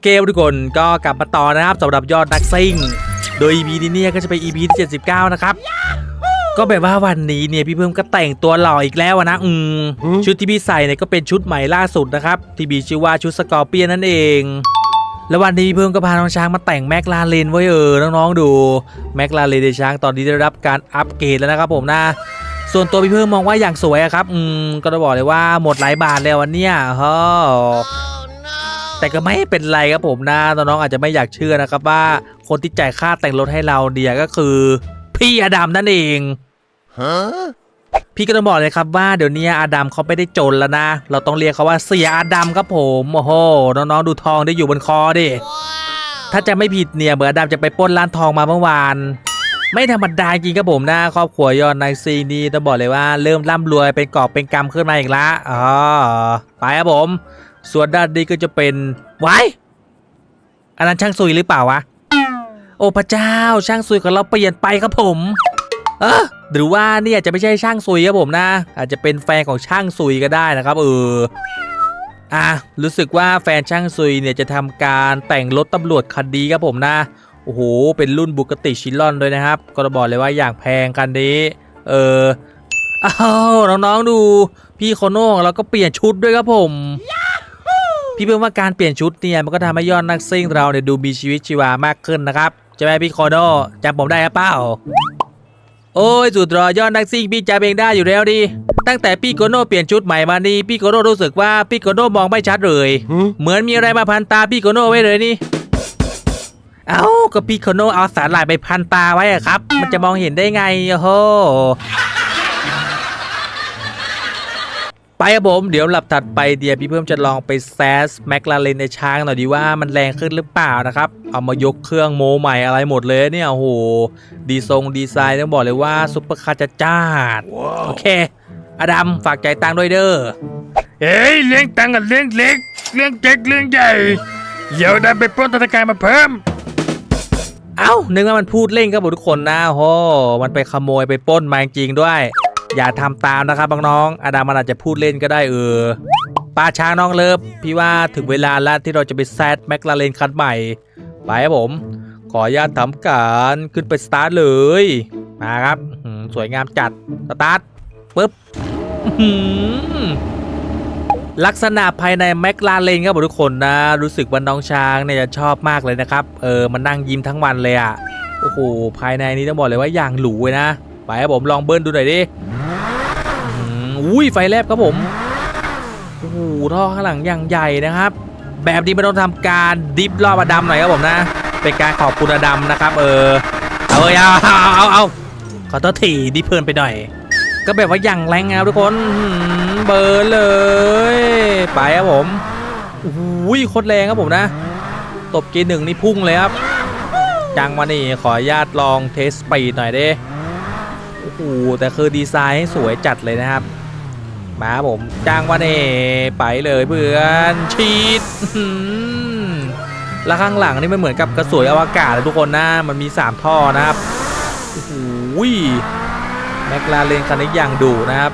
เคทุกคนก็กลับมาต่อนะครับสำหรับยอดนักซิ่ง โดย EP นี้เนี่ยก็จะเป็น EP ที่79 นะครับ ก็แบบว่าวันนี้เนี่ยพี่เพิ่มก็แต่งตัวหล่ออีกแล้วอะนะอืมชุดที่พี่ใส่เนี่ยก็เป็นชุดใหม่ล่าสุดนะครับที่มีชื่อว่าชุดสกอร์เปียนนั่นเอง แล้ววันนี้พี่เพิ่มก็พาน้องช้างมาแต่งแม็กลาเรนไว้เออน้องๆดูแม็กลาเรนในช้างตอนนี้ได้รับการอัปเกรดแล้วนะครับผมนะส่วนตัวพี่เพิ่มมองว่าอย่างสวยอะครับ อืม ก็ต้องบอกเลยว่าหมดหลายบาทแล้ววันเนี้ยฮะ แต่ก็ไม่เป็นไรครับผมนะน้องๆอาจจะไม่อยากเชื่อนะครับว่าคนที่จ่ายค่าแต่งรถให้เราเดียก็คือ พี่อดัมนั่นเองพี่ก็ต้องบอกเลยครับว่าเดี๋ยวนี้อาดัมเขาไม่ได้จนแล้วนะ เราต้องเรียกเขาว่าเสียอาดัมครับผมโอ้โหน้องๆดูทองได้อยู่บนคอดิถ้าจะไม่ผิดเนี่ยเบอร์อาดัมจะไปปล้นร้านทองมาเมื่อวานไม่ธรรมดาจริงครับผมนะครอบครัวยอดนายซีนี่ต้องบอกเลยว่าเริ่มร่ำรวยเป็นกอบเป็นกำขึ้นมาอีกละอ๋อไปครับผม ส่วนด้านนี้ก็จะเป็นไว้อันนั้นช่างซุยหรือเปล่าวะ โอ้พระเจ้าช่างซุยของเราเปลี่ยนไปครับผม เออหรือว่านี่อาจจะไม่ใช่ช่างซุยครับผมนะ อาจจะเป็นแฟนของช่างซุยก็ได้นะครับเอออะรู้สึกว่าแฟนช่างซุยเนี่ยจะทำการแต่งรถตำรวจคันดีครับผมนะโอ้โหเป็นรุ่นบุกติชิลอนด้วยนะครับ ก็จะบอกเลยว่าอย่างแพงคันนี้เอออ้าวน้องๆดู พี่โคโน่ของเราก็เปลี่ยนชุดด้วยครับผม พี่เพิ่งว่าการเปลี่ยนชุดเนี่ยมันก็ทำให้ยอดนักซิ่งเราเนี่ยดูมีชีวิตชีวามากขึ้นนะครับใช่ไหมพี่โคโน่จำผมได้หรือเปล่าโอ้ยสุดรอยอดนักซิ่งพี่จำเองได้อยู่แล้วดิตั้งแต่พี่โคโน่เปลี่ยนชุดใหม่มานี่พี่โคโน่รู้สึกว่าพี่โคโน่มองไม่ชัดเลยเหมือนมีอะไรมาพันตาพี่โคโน่ไว้เลยนี่เอ้าก็พี่โคโน่เอาสารหลายไปพันตาไว้อะครับ มันจะมองเห็นได้ไงโอ้โห ไปครับผม เดี๋ยวหลับถัดไปเดียวพี่เพิ่มจะลองไปแซสแมคลาเรนในช้างหน่อยดีว่ามันแรงขึ้นหรือเปล่านะครับ เอามายกเครื่องโมใหม่อะไรหมดเลยเนี่ยโอ้โห ดีทรงดีไซน์ต้องบอกเลยว่าซุปเปอร์คาร์จะจ้าด โอเค อดัมฝากใจายตังค์ด้วยเด้อเฮ้ยเลี้ยงตังค์กับเลี้ยงเล็ก เลี้ยงเจ๊กเลี้ยงใหญ่เดี๋ยวได้ไปปล้นธนาคารมาเพิ่มเอ้านึกว่ามันพูดเล่นครับผมทุกคนนะโหมันไปขโมยไปปล้นมาจริงๆด้วย อย่าทำตามนะครับน้องๆอาดามันอาจจะพูดเล่นก็ได้เออป้าช้างน้องเลิฟพี่ว่าถึงเวลาแล้วที่เราจะไปแซดแมคลาเรนคันใหม่ ไปครับผม ขออนุญาตทำการขึ้นไปสตาร์ทเลย มาครับสวยงามจัดสตาร์ทปึ๊บลักษณะภายในแมคลาเรนครับทุกคนนะ รู้สึกว่าน้องช้างเนี่ยจะชอบมากเลยนะครับ เออมันนั่งยิ้มทั้งวันเลยอะโอ้โหภายในนี้ต้องบอกเลยว่าอย่างหรูเลยนะ ไปครับผมลองเบิ้ลดูหน่อยดิ อุ้ยไฟแลบครับผมโอ้โหท่อข้างหลังอย่างใหญ่นะครับ แบบนี้มันต้องทำการดิฟรอบอดัมหน่อยครับผมนะ เป็นการขอบคุณอดัมนะครับ เออเอาเลยเอาเอาเอาเอาขอโทษทีดิเพลินไปหน่อย ก็แบบว่าอย่างแรงครับทุกคนเบิร์นเลย ไปครับผมโอ้โหโคตรแรงครับผมนะ ตบเกียร์หนึ่งนี่พุ่งเลยครับจังมานี่ขออนุญาตลองเทสสปีดหน่อยเด้โอ้โหแต่คือดีไซน์ให้สวยจัดเลยนะครับ มาครับผมจ้างมานี่ไปเลยเพื่อนชีดอื้อหือแล้วข้างหลังนี่มันเหมือนกับกระสวยอวกาศเลยทุกคนนะมันมี3ท่อนะครับโอ้โหแมคลาเรนคันนี้อย่างดุนะครับ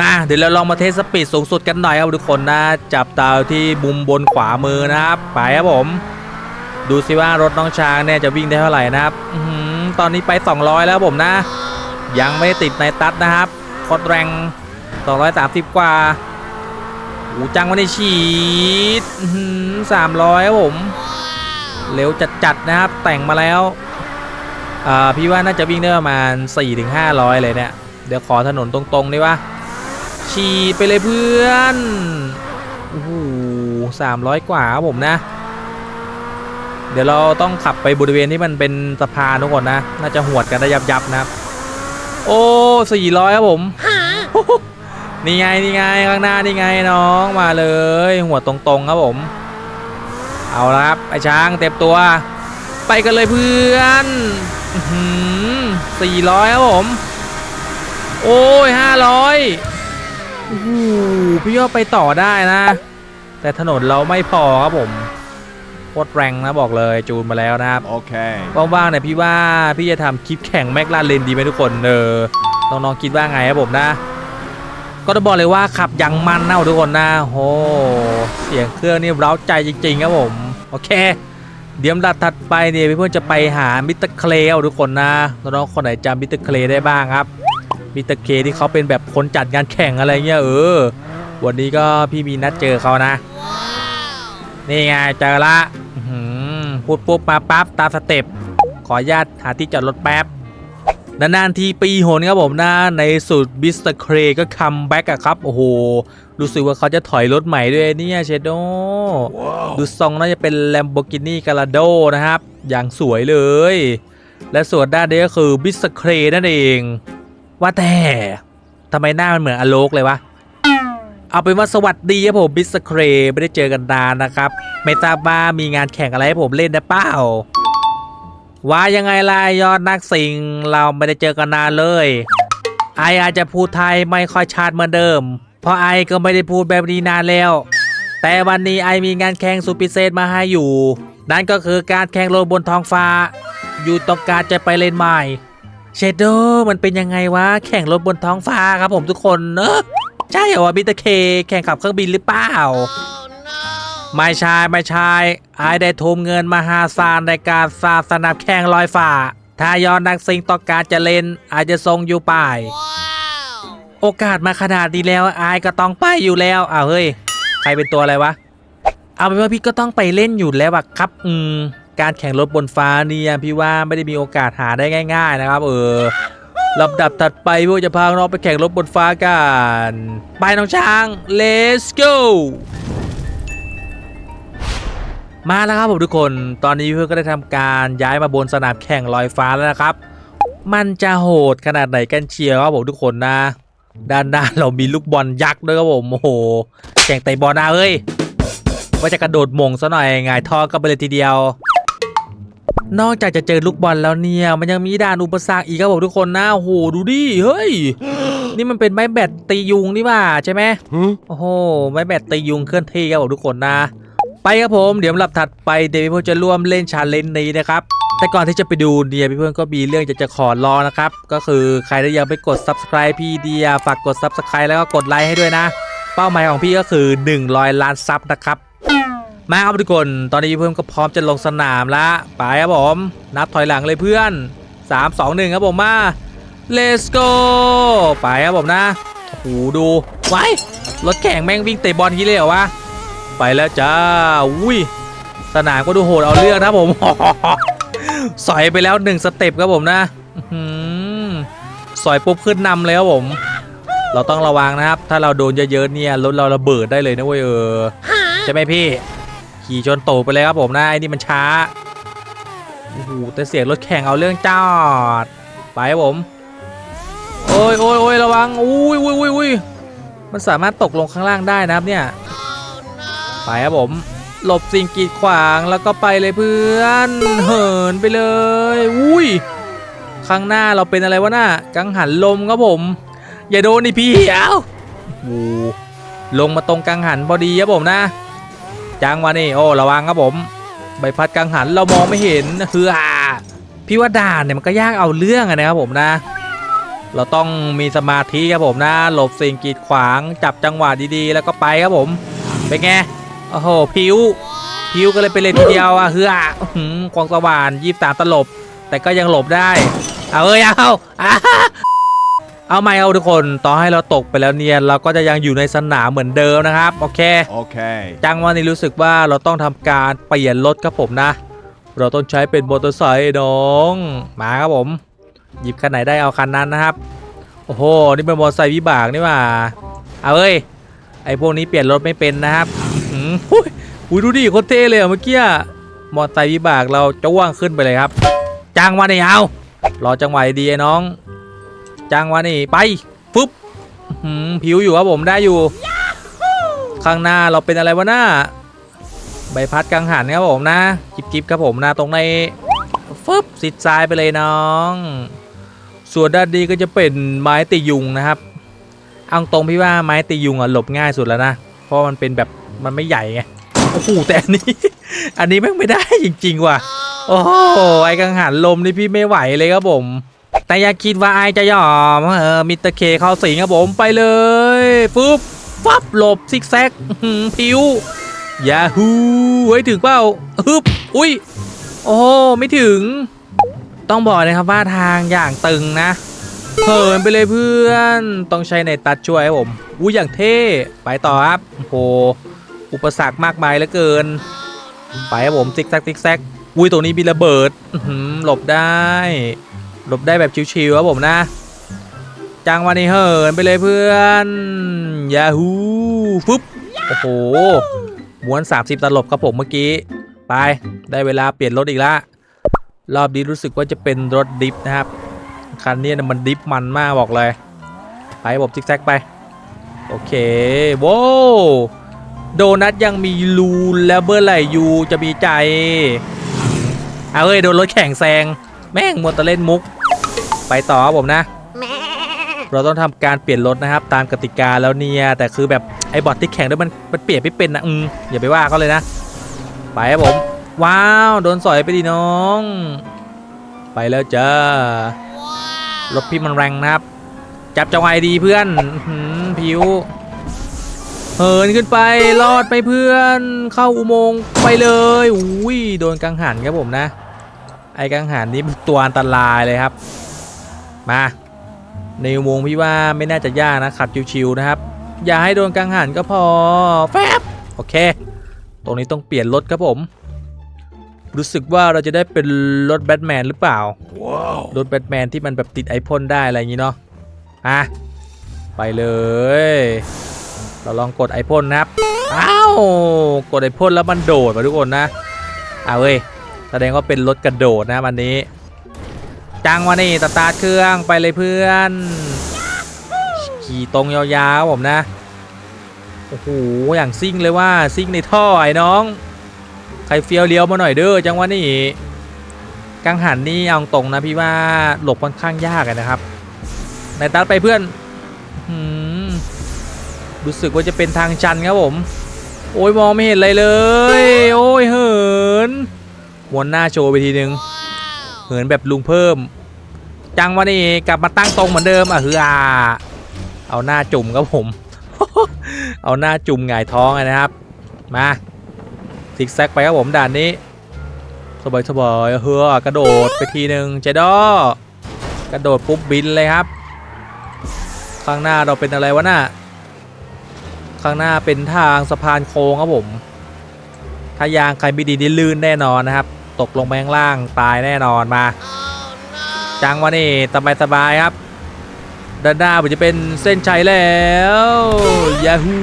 มาเดี๋ยวเราลองมาเทสสปีดสูงสุดกันหน่อยครับทุกคนนะ จับตาที่มุมบนขวามือนะครับ ไปครับผม ดูสิว่ารถน้องช้างเนี่ยจะวิ่งได้เท่าไหร่นะครับอตอนนี้ไป 200 แล้วผมนะ ยังไม่ได้ติดในตัดนะครับโคตรแรง 230 กว่าหูจังวันนี้ฉีดอื้อหือ300ครับผม เร็วจัดๆนะครับ แต่งมาแล้วอ่าพี่ว่าน่าจะวิ่งได้ประมาณ 4-500 เลยเนี่ย เดี๋ยวขอถนนตรงๆดีว่าฉีดไปเลยเพื่อนโอ้โห300กว่าครับผมนะ เดี๋ยวเราต้องขับไปบริเวณที่มันเป็นสะพานทุกคนนะ น่าจะหวดกันได้ยับยับๆนะครับ โอ้สี่ร้อยครับผม นี่ไงนี่ไงข้างหน้านี่ไงน้องมาเลย หัวตรงๆครับผม เอาละครับไอ้ช้างเต็มตัว ไปกันเลยเพื่อนสี่ร้อยครับผม โอ้ยห้าร้อยโอ้โหพี่ย่อไปต่อได้นะ แต่ถนนเราไม่พอครับผมโคตรแรงนะบอกเลยจูนมาแล้วนะครับ Okay. ว่างๆเนี่ยพี่ว่าพี่จะทำคลิปแข่งแม็กลาเรนดีไหมทุกคนเออน้องๆคิดว่าไงครับผมนะ ก็ต้องบอกเลยว่าขับอย่างมันนะทุกคนนะโอ้เสียงเครื่องนี่เร้าใจจริงๆครับผมโอเค เดี๋ยวดับถัดไปเนี่ยพี่เพื่อนจะไปหามิสเตอร์เคลทุกคนนะน้องๆคนไหนจำมิสเตอร์เคลได้บ้างครับมิสเตอร์เคที่เขาเป็นแบบคนจัดงานแข่งอะไรเงี้ยเออวันนี้ก็พี่มีนัดเจอเขานะ นี่ไงเจอละพูดปุ๊บมาปั๊บตามสเต็ปขออนุญาตหาที่จอดรถแป๊บ นานๆทีปีหนครับผมนะในสุดบิสเตอร์เครก็คัมแบ็กอะครับ โอ้โห รู้สึกว่าเขาจะถอยรถใหม่ด้วยเนี่ยเชโดดูทรงน่าจะเป็น Lamborghini Gallardo นะครับ อย่างสวยเลย และส่วนด้านนี้ก็คือบิสเตอร์เครนั่นเอง ว่าแต่ทำไมหน้ามันเหมือนอโลกเลยวะเอาเป็นว่าสวัสดีครับผมบิสเครไม่ได้เจอกันนานนะครับ ไม่ทราบว่ามีงานแข่งอะไรให้ผมเล่นนะเปล่า ว่ายังไงล่ะยอดนักสิงเราไม่ได้เจอกันนานเลย ไออาจจะพูดไทยไม่ค่อยชัดเหมือนเดิม เพราะไอก็ไม่ได้พูดแบบนี้นานแล้ว แต่วันนี้ไอมีงานแข่งสุดพิเศษมาให้อยู่ นั่นก็คือการแข่งรถบนท้องฟ้า อยู่ต้องการจะไปเล่นใหม่เชโดมันเป็นยังไงวะแข่งรถบนท้องฟ้าครับผมทุกคนเนอะใช่เหรอวะบิตเคแข่งขับเครื่องบินหรือเปล่า ไม่ใช่ไม่ใช่ไอได้ทุ่มเงินมหาศาลในการสร้างสนามแข่งลอยฟ้าถ้ายอนนักสิงต้องการจะเล่นไอจะทรงอยู่ป่าย โอกาสมาขนาดนี้แล้วไอก็ต้องไปอยู่แล้วอ้าวเฮ้ย ใครเป็นตัวอะไรวะ เอาเป็นว่าพี่ก็ต้องไปเล่นอยู่แล้วอะครับ อืม การแข่งรถบนฟ้าเนี่ยพี่ว่าไม่ได้มีโอกาสหาได้ง่าย ๆ นะครับ เออลำดับถัดไปพวกจะพาน้องไปแข่งรถบนฟ้ากัน ไปน้องช้าง let's go มาแล้วครับผมทุกคน ตอนนี้เพื่อนก็ได้ทำการย้ายมาบนสนามแข่งลอยฟ้าแล้วนะครับ มันจะโหดขนาดไหนกันเชียวครับผมทุกคนนะ ด้านหน้าเรามีลูกบอลยักษ์ด้วยครับผมโอ้โหแข่งเตะบอลนะเอ้ยว่าจะกระโดดหมงซะหน่อยไงายท่อก็ไปเลยทีเดียว นอกจากจะเจอลูกบอลแล้วเนี่ย มันยังมีด่านอุปสรรคอีกครับผมทุกคนนะโอ้โหดูดิเฮ้ยนี่มันเป็นไม้แบตตียุงนี่ว่าใช่ไหมโอ้โหไม้แบตตียุงเคลื่อนที่ครับผมทุกคนนะ ไปครับผมเดี๋ยวลำดับถัดไปเดวิดพจะร่วมเล่นชาเลนจ์นี้นะครับแต่ก่อนที่จะไปดูเนี่ยพี่เพื่อนก็มีเรื่องจะจะขอรองนะครับ ก็คือใครที่ยังไม่กด subscribe พี่เดียฝากกด subscribe แล้วก็กดไลค์ให้ด้วยนะ เป้าหมายของพี่ก็คือ 100 ล้านซับนะครับมาครับทุกคนตอนนี้เพื่อนก็พร้อมจะลงสนามล้วไปครับผมนับถอยหลังเลยเพื่อน 3 2 1 ครับผมมา let's go ไปครับผมนะโอ้โหดูไว้รถแข่งแม่งวิ่งเตะบอลที่เลยเหรอวะ ไปแล้วจ้าอุ้ยสนามก็ดูโหดเอาเรื่องนะผมสอยไปแล้วหนึ่งสเต็ปครับผมนะหือสอยปุ๊บขึ้นนำเลยครับผม เราต้องระวังนะครับ ถ้าเราโดนเยอะๆเนี่ยรถเราระเบิดได้เลยนะเว้ยเออใช่ไหมพี่ ขี่ชนโตไปเลยครับผมนะไอ้นี่มันช้าโอ้โหแต่เสียงรถแข่งเอาเรื่องจอดไปครับผมโอ้ยโอ้ยโอ้ยระวังอุ้ยอุ้ยอุ้ยอุ้ยมันสามารถตกลงข้างล่างได้นะครับเนี่ย ไปครับผม หลบสิ่งกีดขวางแล้วก็ไปเลยเพื่อน เหินไปเลย อุ้ย ข้างหน้าเราเป็นอะไรวะน่ะกังหันลมครับผม อย่าโดนนี่พี่เอ้าโอ้ลงมาตรงกังหันพอดีครับผมนะจังวะนี่โอ้ระวังครับผม ใบพัดกังหันเรามองไม่เห็นเฮือพี่ว่าด่านเนี่ยมันก็ยากเอาเรื่องอะนะครับผมนะ เราต้องมีสมาธิครับผมนะ หลบสิ่งกีดขวางจับจังหวะดีๆ แล้วก็ไปครับผม เป็นไง โอ้โหผิวผิวก็เลยไปเลยทีเดียวอะเฮืออื้อหือควงสว่านยี่สามตลบ แต่ก็ยังหลบได้ เอาเอ้ยเอาอ่าเอาไม่เอาทุกคนต่อให้เราตกไปแล้วเนี่ยเราก็จะยังอยู่ในสนามเหมือนเดิมนะครับ โอเค Okay. จังหวะนี้รู้สึกว่าเราต้องทำการเปลี่ยนรถครับผมนะ เราต้องใช้เป็นมอเตอร์ไซค์น้องมาครับผม หยิบคันไหนได้เอาคันนั้นนะครับ โอ้โหนี่เป็นมอเตอร์ไซค์วิบากนี่หว่า เอาเอ้ยไอพวกนี้เปลี่ยนรถไม่เป็นนะครับ อุ้ยดูดิโคตรเท่เลยอะเมื่อกี้มอเตอร์ไซค์วิบากเราจะว่างขึ้นไปเลยครับจังวะนี้เอารอจังหวะดีไอ้น้องจังวะนี้ไปฟึบผิวอยู่ครับผมได้อยู่ ข้างหน้าเราเป็นอะไรวะหน้าใบพัดกังหันครับผมนะจิบจิบครับผมนะตรงในฟึบสิดซ้ายไปเลยน้อง ส่วนด้านนี้ก็จะเป็นไม้ตียุงนะครับเอาตรงพี่ว่าไม้ตียุงอะหลบง่ายสุดแล้วนะเพราะมันเป็นแบบ มันไม่ใหญ่ไงโอ้โหแต่อันนี้ อันนี้แม่งไม่ได้จริงๆว่ะ โอ้โหไอ้กังหันลมนี่พี่ไม่ไหวเลยครับผม แต่อย่าคิดว่าไอจะยอมเออมิสเตอร์เคเข้าสิงครับผมไปเลยปุ๊บฟับหลบซิกแซกอื้อหือผิวยาฮูเฮ้ยถึงเปล่าฮึบอุ้ยโอ้โหไม่ถึง ต้องบอกเลยครับว่าทางอย่างตึงนะเหินไปเลยเพื่อน ต้องใช้ในตัดช่วยครับผมอุ้ยอย่างเท่ ไปต่อครับโอ้โห อุปสรรคมากมายเหลือเกิน ไปครับผมซิกแซกซิกแซกอุ้ยตัวนี้มีระเบิดหลบได้ หลบได้แบบชิวๆครับผมนะจังวันนี้เหินไปเลยเพื่อนยาฮูฟึบโอ้โหม้วน 30 ตลบครับผมเมื่อกี้ ไปได้เวลาเปลี่ยนรถอีกละรอบนี้รู้สึกว่าจะเป็นรถดิฟนะครับ คันนี้มันดิฟมันมากบอกเลย ไปบบซิกแซกไป โอเคโว้ โดนัทยังมีรูแล้วเบอร์ไหร่ยูจะมีใจเอาเอ้ยโดนรถแข่งแซง แม่งมัวแต่เล่นมุก ไปต่อครับผมนะ เราต้องทำการเปลี่ยนรถนะครับ ตามกติกาแล้วเนี่ยแต่คือแบบไอ้บอทที่แข่งด้วยมันมันเปลี่ยนไม่เป็นนะอืมอย่าไปว่าเขาเลยนะ ไปครับผม ว้าวโดนสอยไปดิน้อง ไปแล้วจ้ารถพี่มันแรงนะครับ จับจังหวะดีเพื่อนผิว เหินขึ้นไปรอดไปเพื่อนเข้าอุโมงค์ไปเลยอุ้ยโดนกังหันครับผมนะ ไอ้กังหันนี่มันตัวอันตรายเลยครับ มา ในอุโมงค์พี่ว่าไม่น่าจะยากนะขับชิวๆนะครับ อย่าให้โดนกังหันก็พอแฟบโอเค ตรงนี้ต้องเปลี่ยนรถครับผม รู้สึกว่าเราจะได้เป็นรถแบทแมนหรือเปล่ารถแบทแมนที่มันแบบติดไอพ่นได้อะไรอย่างนี้เนาะอะไปเลย เราลองกดไอพ่นนะครับ อ้าว กดไอพ่นแล้วมันโดดมาทุกคนนะเอาเว้ย แสดงว่าเป็นรถกระโดดนะวันนี้ จังวะนี่ตาร์ทเครื่องไปเลยเพื่อน ขี่ตรงยาวๆผมนะ โอ้โห อย่างซิ่งเลยว่าซิ่งในท่อไอ้น้อง ใครเฟี้ยวเลี้ยวมาหน่อยเด้อจังวะนี่กังหันนี่เอาตรงนะพี่ว่าหลบค่อนข้างยากนะครับในตัดไปเพื่อน รู้สึกว่าจะเป็นทางชันครับผม โอ้ยมองไม่เห็นอะไรเลย โอ้ยเหินวนหน้าโชว์ไปทีนึง เหินแบบลุงเพิ่ม จังวะนี่กลับมาตั้งตรงเหมือนเดิมอะคืออาเอาหน้าจุ่มครับผม เอาหน้าจุ่มหงายท้องนะครับ มาซิกแซกไปครับผมด่านนี้สบายสบายเฮือกระโดดไปทีหนึ่งเจดอกระโดดปุ๊บบินเลยครับ ข้างหน้าเราเป็นอะไรวะน่ะ ข้างหน้าเป็นทางสะพานโค้งครับผม ถ้ายางใครไม่ดีนี่ลื่นแน่นอนนะครับ ตกลงไปข้างล่างตายแน่นอนมา จังวะนี่สบายสบายครับ ด้านหน้าผมจะเป็นเส้นชัยแล้วยาฮู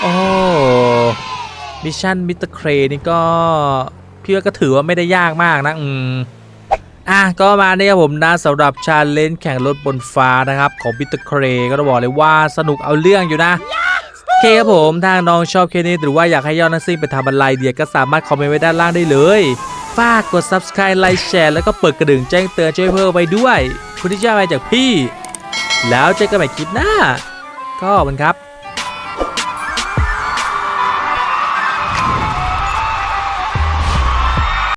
โอ้มิชชั่นมิสเตอร์เครนี่ก็พี่ว่าก็ถือว่าไม่ได้ยากมากนะ อืม อะก็มาเนี่ยครับผมนะสำหรับชาเลนจ์แข่งรถบนฟ้านะครับ ของมิสเตอร์เครก็ต้องบอกเลยว่าสนุกเอาเรื่องอยู่นะโอเคครับผมถ้าน้องชอบเคนี้หรือว่าอยากให้ยอดนักซิ่งไปทำอะไรเดียวก็สามารถคอมเมนต์ไว้ด้านล่างได้เลยฝากกด subscribe ไลค์แชร์แล้วก็เปิดกระดิ่งแจ้งเตือนช่วยเพิ่มไปด้วย คุณที่ชอบไรจากพี่ แล้วเจอกันใหม่คลิปหน้า ก็ขอบคุณครับ